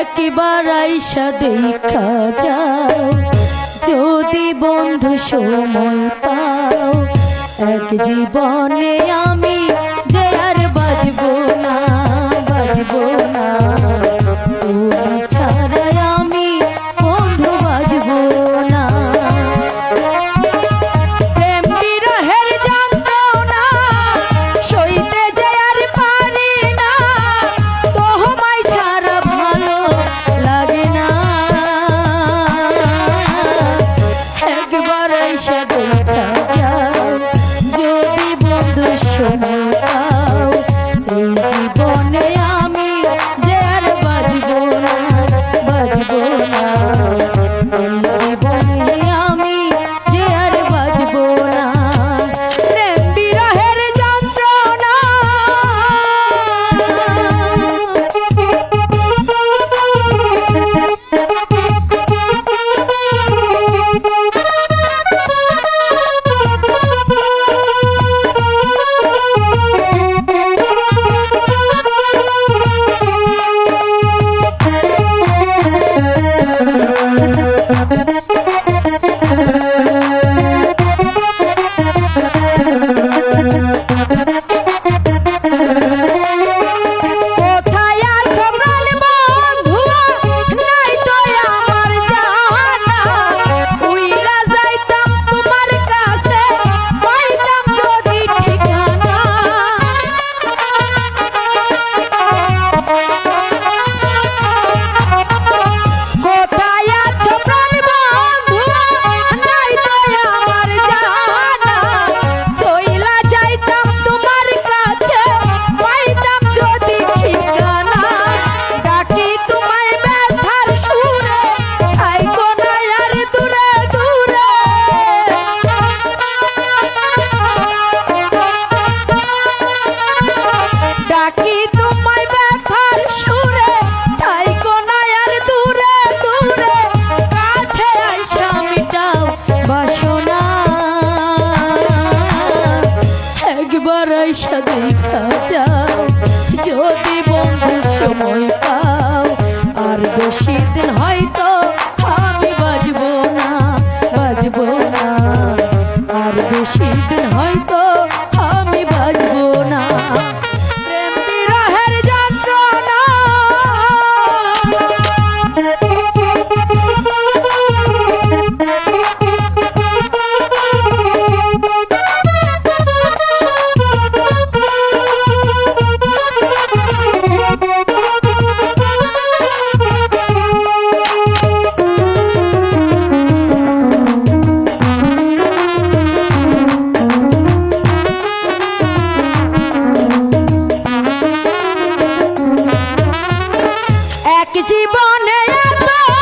একবার আইসা দেখা যাও। যদি বন্ধু সময় পাও এক জীবনে আ সময় পাও। আর বেশি দিন হয়তো আমি বাজবো না বাজবো না। আর বেশি দিন হয়তো Quem é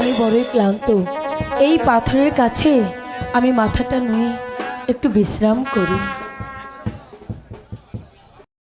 আমি বড়ই ক্লান্ত। এই পাথরের কাছে আমি মাথাটা নুয়ে একটু বিশ্রাম করি।